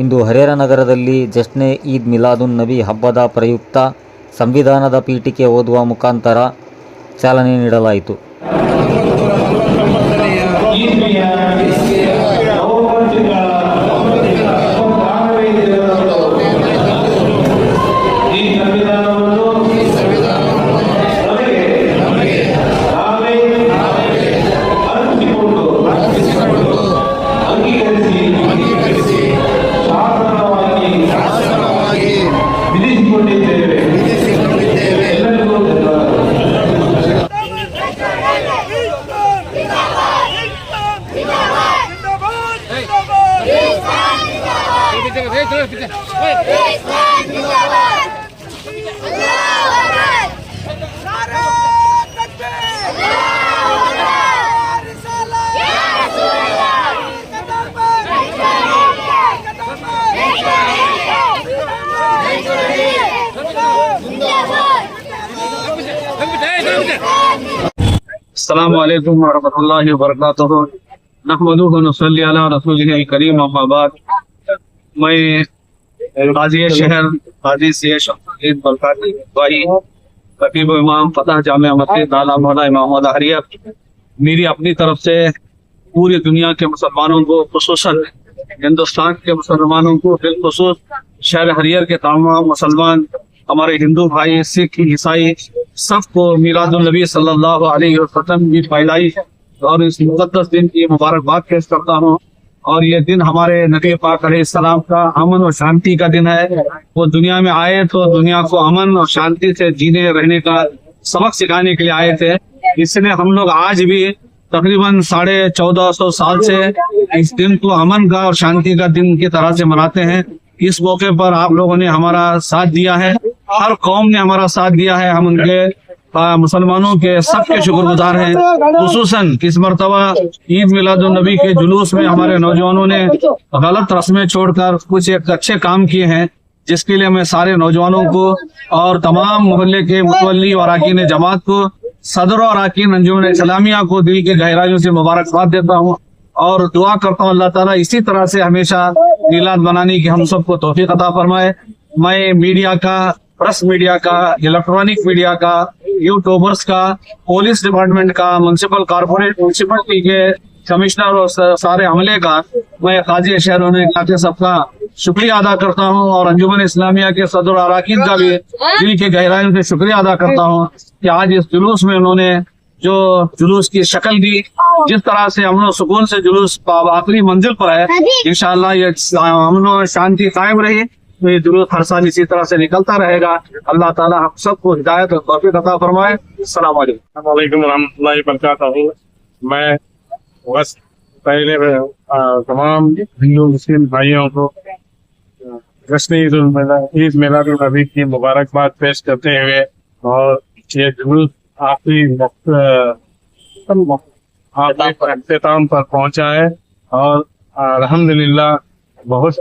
ಇಂದು ಹರೇರ ನಗರದಲ್ಲಿ ಜಶ್ನೆ ಈದ್ ಮಿಲಾದುನ್ ನಬಿ ಹಬ್ಬದ ಪ್ರಯುಕ್ತ ಸಂವಿಧಾನದ ಪೀಠಿಕೆ ಓದುವ ಮುಖಾಂತರ ಚಾಲನೆ ನೀಡಲಾಯಿತು. ಈ السلام علیکم ورحمۃ اللہ وبرکاتہ۔ نصلی علی رسول کریم اما بعد۔ میں قاضی شہر، قاضی سیش بلکاتی بھائی، خطیب و امام، فتح جامعہ مسجد اعلیٰ مولا امام اللہ حریف میری اپنی طرف سے پوری دنیا کے مسلمانوں کو، خصوصاً ہندوستان کے مسلمانوں کو، بالخصوص شہر حریر کے تمام مسلمان، ہمارے ہندو بھائی، سکھ، عیسائی سب کو میلاد النبی صلی اللہ علیہ وسلم کی ہے اور اس مقدس دن کی مبارکباد پیش کرتا ہوں۔ اور یہ دن ہمارے نبی پاک علیہ السلام کا امن اور شانتی کا دن ہے۔ وہ دنیا میں آئے تو دنیا کو امن اور شانتی سے جینے رہنے کا سبق سکھانے کے لیے آئے تھے۔ اس لیے ہم لوگ آج بھی تقریباً ساڑھے چودہ سو سال سے اس دن کو امن کا اور شانتی کا دن کی طرح سے مناتے ہیں۔ اس موقع پر آپ لوگوں نے ہمارا ساتھ دیا ہے۔ ہر قوم نے ہمارا ساتھ دیا ہے، ہم ان کے مسلمانوں کے سب کے شکر گزار ہیں۔ خصوصاً اس مرتبہ عید میلاد النبی کے جلوس میں ہمارے نوجوانوں نے غلط رسمیں چھوڑ کر کچھ ایک اچھے کام کیے ہیں، جس کے لیے میں سارے نوجوانوں کو اور تمام محلے کے متولی اور اراکین جماعت کو، صدر اور اراکین انجمن اسلامیہ کو دل کے گہرائیوں سے مبارکباد دیتا ہوں۔ اور دعا کرتا ہوں اللہ تعالیٰ اسی طرح سے ہمیشہ میلاد بنانے کی ہم سب کو توفیق عطا فرمائے۔ میں میڈیا کا پرس میڈیا کا الیکٹرانک میڈیا کا یوٹیوبرس کا پولیس ڈپارٹمنٹ کا میونسپل کارپوریٹ منسپلٹی کے کمشنر اور سارے عملے کا میں قاضی شہروں نے کے سب کا شکریہ ادا کرتا ہوں اور انجمن اسلامیہ کے صدر اراکین کا بھی دل کے گہرائیوں سے شکریہ ادا کرتا ہوں کہ آج اس جلوس میں انہوں نے جو جلوس کی شکل دی جس طرح سے امن و سکون سے جلوس آخری منزل پر ہے انشاءاللہ یہ امن و شانتی قائم رہی درود ہر سال اسی طرح سے نکلتا رہے گا۔ اللہ تعالیٰ ہم سب کو ہدایت اور توفیق عطا فرمائے۔ السلام علیکم۔ السلام علیکم ورحمۃ اللہ وبرکاتہ۔ میں بس پہلے تمام ہندو، مسلم بھائیوں کو جشن عید عید میلاد النبی کی مبارکباد پیش کرتے ہوئے اور یہ درود آخری اختتام پر پہنچا ہے اور الحمدللہ بہت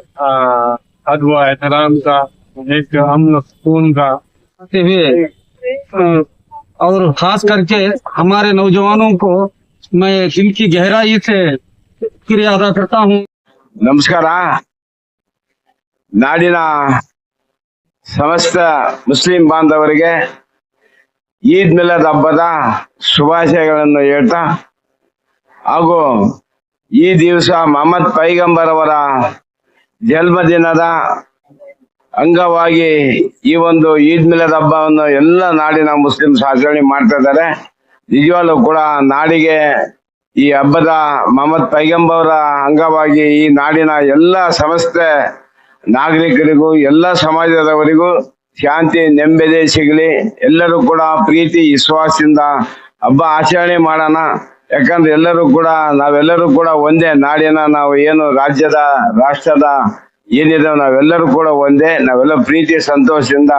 ادب و احترام کا ایک امن سکون کا۔ اور خاص کر کے ہمارے نوجوانوں کو میں دل کی گہرائی سے شکریہ ادا کرتا ہوں۔ نمسکار ناڑنا سمست مسلم باندھو عید ಮಿಲದ್ ಹಬ್ಬದ ಶುಭಾಶಯಗಳನ್ನು ಹೇಳ್ತಾ یہ دس محمد پیغمبر ಜನ್ಮದಿನದ ಅಂಗವಾಗಿ ಈ ಒಂದು ಈದ್ ಮಿಲದ ಹಬ್ಬವನ್ನು ಎಲ್ಲ ನಾಡಿನ ಮುಸ್ಲಿಮ್ಸ್ ಆಚರಣೆ ಮಾಡ್ತಾ ಇದ್ದಾರೆ. ನಿಜವಾಗ್ಲೂ ಕೂಡ ನಾಡಿಗೆ ಈ ಹಬ್ಬದ ಮಹಮ್ಮದ್ ಪೈಗಂಬವರ ಅಂಗವಾಗಿ ಈ ನಾಡಿನ ಎಲ್ಲ ಸಮಸ್ತ ನಾಗರಿಕರಿಗೂ, ಎಲ್ಲ ಸಮಾಜದವರಿಗೂ ಶಾಂತಿ, ನೆಮ್ಮದಿ ಸಿಗಲಿ. ಎಲ್ಲರೂ ಕೂಡ ಪ್ರೀತಿ, ವಿಶ್ವಾಸದಿಂದ ಹಬ್ಬ ಆಚರಣೆ ಮಾಡೋಣ. ಯಾಕಂದ್ರೆ ಎಲ್ಲರೂ ಕೂಡ, ನಾವೆಲ್ಲರೂ ಕೂಡ ಒಂದೇ ನಾಡಿನ ನಾವು ಏನು ರಾಜ್ಯದ, ರಾಷ್ಟ್ರದ ಏನಿದೆ ನಾವೆಲ್ಲರೂ ಕೂಡ ಒಂದೇ, ನಾವೆಲ್ಲ ಪ್ರೀತಿ, ಸಂತೋಷದಿಂದ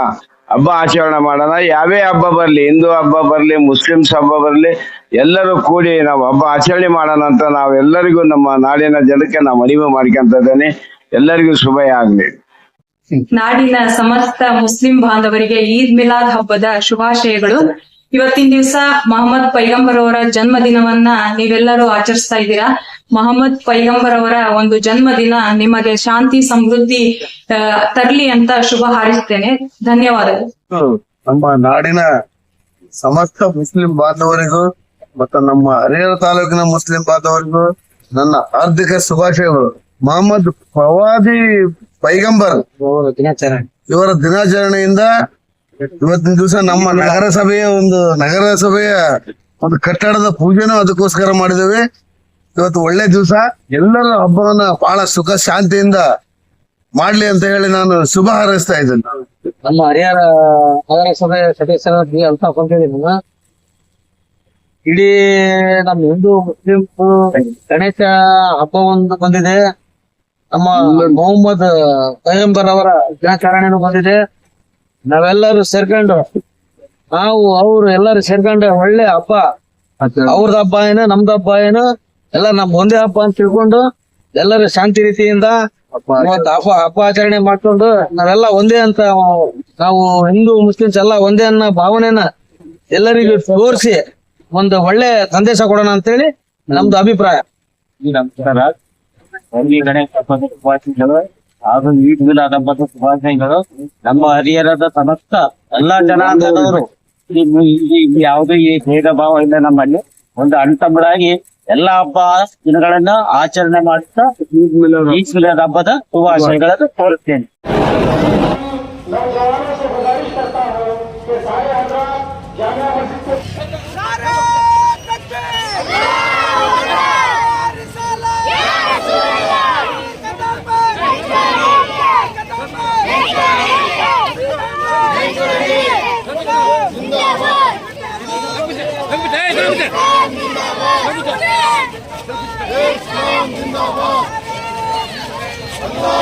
ಹಬ್ಬ ಆಚರಣೆ ಮಾಡೋಣ. ಯಾವೇ ಹಬ್ಬ ಬರಲಿ, ಹಿಂದೂ ಹಬ್ಬ ಬರಲಿ, ಮುಸ್ಲಿಮ್ಸ್ ಹಬ್ಬ ಬರಲಿ, ಎಲ್ಲರೂ ಕೂಡಿ ನಾವು ಹಬ್ಬ ಆಚರಣೆ ಮಾಡೋಣ ಅಂತ ನಾವೆಲ್ಲರಿಗೂ ನಮ್ಮ ನಾಡಿನ ಜನಕ್ಕೆ ನಾವು ಮನವಿ ಮಾಡ್ಕೊಂತ ಇದ್ದೇನೆ. ಎಲ್ಲರಿಗೂ ಶುಭ ಆಗ್ಲಿ. ನಾಡಿನ ಸಮಸ್ತ ಮುಸ್ಲಿಂ ಬಾಂಧವರಿಗೆ ಈದ್ ಮಿಲಾದ್ ಹಬ್ಬದ ಶುಭಾಶಯಗಳು. ಇವತ್ತಿನ ದಿವಸ ಮೊಹಮ್ಮದ್ ಪೈಗಂಬರ್ ಅವರ ಜನ್ಮ ದಿನವನ್ನ ನೀವೆಲ್ಲರೂ ಆಚರಿಸ್ತಾ ಇದ್ದೀರಾ? ಮೊಹಮ್ಮದ್ ಪೈಗಂಬರ್ ಅವರ ಒಂದು ಜನ್ಮ ದಿನ ನಿಮಗೆ ಶಾಂತಿ ಸಮೃದ್ಧಿ ತರ್ಲಿ ಅಂತ ಶುಭ ಹಾರೈಸ್ತೇನೆ. ಧನ್ಯವಾದಗಳು. ನಮ್ಮ ನಾಡಿನ ಸಮಸ್ತ ಮುಸ್ಲಿಂ ಬಾಂಧವರಿಗೂ ಮತ್ತು ನಮ್ಮ ಹರಿಹರ ತಾಲೂಕಿನ ಮುಸ್ಲಿಂ ಬಾಂಧವರಿಗೂ ನನ್ನ ಹಾರ್ದಿಕ ಶುಭಾಶಯಗಳು. ಮೊಹಮ್ಮದ್ ಫವಾದಿ ಪೈಗಂಬರ್ ಇವರ ದಿನಾಚರಣೆಯಿಂದ ಇವತ್ತಿನ ದಿವಸ ನಮ್ಮ ನಗರಸಭೆಯ ಒಂದು ನಗರಸಭೆಯ ಒಂದು ಕಟ್ಟಡದ ಪೂಜೆನೂ ಅದಕ್ಕೋಸ್ಕರ ಮಾಡಿದ್ದೇವೆ. ಇವತ್ತು ಒಳ್ಳೆ ದಿವಸ. ಎಲ್ಲರ ಹಬ್ಬವನ್ನ ಬಹಳ ಸುಖ ಶಾಂತಿಯಿಂದ ಮಾಡ್ಲಿ ಅಂತ ಹೇಳಿ ನಾನು ಶುಭ ಹಾರೈಸ್ತಾ ಇದ್ದೇನೆ. ನಮ್ಮ ಹರಿಹರ ನಗರಸಭೆ ಸದಸ್ಯರ ಅಂತ ಕೊಂಡಿದ್ದೀನಿ ಇಡೀ ನಮ್ಮ ಹಿಂದೂ ಮುಸ್ಲಿಂ ಗಣೇಶ ಹಬ್ಬ ಒಂದು ಬಂದಿದೆ. ನಮ್ಮ ಮೊಹಮ್ಮದ್ ಪಯಂಬರ್ ಅವರ ದಿನಾಚರಣೆನೂ ಬಂದಿದೆ. ನಾವೆಲ್ಲರೂ ಸೇರ್ಕೊಂಡು ನಾವು ಅವ್ರು ಎಲ್ಲರೂ ಸೇರ್ಕೊಂಡು ಒಳ್ಳೆ ಹಬ್ಬ ಅವ್ರದ್ ಹಬ್ಬ ಏನ ನಮ್ದ ಹಬ್ಬ ಏನು ಎಲ್ಲ ನಮ್ ಒಂದೇ ಹಬ್ಬ ಅಂತ ತಿಳ್ಕೊಂಡು ಎಲ್ಲರೂ ಶಾಂತಿ ರೀತಿಯಿಂದ ಇವತ್ತು ಹಬ್ಬ ಹಬ್ಬ ಆಚರಣೆ ಮಾಡ್ಕೊಂಡು ನಾವೆಲ್ಲ ಒಂದೇ ಅಂತ ನಾವು ಹಿಂದೂ ಮುಸ್ಲಿಮ್ಸ್ ಎಲ್ಲ ಒಂದೇ ಅನ್ನೋ ಭಾವನೆನ ಎಲ್ಲರಿಗೂ ತೋರಿಸಿ ಒಂದು ಒಳ್ಳೆ ಸಂದೇಶ ಕೊಡೋಣ ಅಂತೇಳಿ ನಮ್ದು ಅಭಿಪ್ರಾಯ ಹಾಗೂ ಈದ್ ಮಿಲಾದ್ ಹಬ್ಬದ ಶುಭಾಶಯಗಳು. ನಮ್ಮ ಹರಿಹರದ ಸಮಸ್ತ ಎಲ್ಲಾ ಜನಾಂಗದವರು ಯಾವುದೇ ಈ ಭೇದ ಭಾವ ಇಲ್ಲ ನಮ್ಮಲ್ಲಿ. ಒಂದು ಅಂತಮ್ಮಳಾಗಿ ಎಲ್ಲಾ ಹಬ್ಬ ದಿನಗಳನ್ನ ಆಚರಣೆ ಮಾಡ್ತಾ ಈದ್ ಮಿಲಾದ್ ಹಬ್ಬದ ಶುಭಾಶಯಗಳನ್ನು ಕೋರುತ್ತೇನೆ.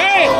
Hey!